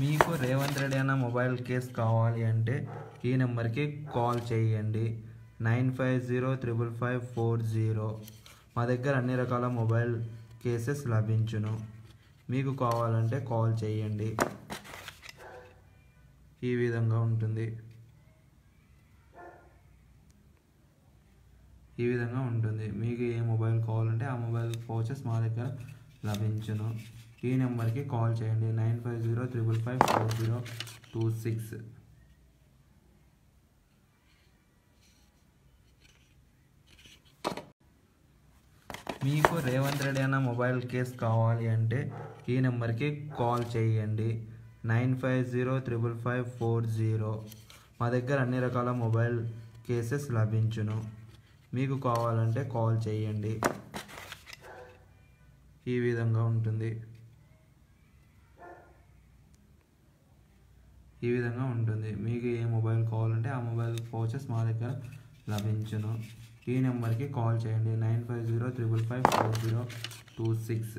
మీకు రేవంత్ రెడ్డి అన్న mobile case కావాలి అంటే ఈ నెంబర్కి కాల్ చేయండి. Nine five zero triple five four zero. మా దగ్గర అన్ని రకాల మొబైల్ కేసెస్ లభించును. మీకు కావాలంటే కాల్ చేయండి. ఈ విధంగా ఉంటుంది. ఈ విధంగా ఉంటుంది. మీకు ఏ మొబైల్ కావాలంటే ఆ మొబైల్ పౌచెస్ మా దగ్గర లభించును. ఈ నెంబర్కి కాల్ చేయండి. Nine five zero triple five four zero two six. మీకు రేవంత్ రెడ్డి అన్న మొబైల్ కేస్ కావాలి అంటే ఈ నెంబర్కి కాల్ చేయండి. Nine five zero triple five four zero. మా దగ్గర అన్ని రకాల మొబైల్ కేసెస్ లభించును. మీకు కావాలంటే కాల్ చేయండి. ఈ విధంగా ఉంటుంది. ఈ విధంగా ఉంటుంది. మీకు ఏ మొబైల్ కావాలంటే ఆ మొబైల్ కోచెస్ మా దగ్గర లభించును. ఈ నెంబర్కి కాల్ చేయండి. Nine five zero triple five four zero two six.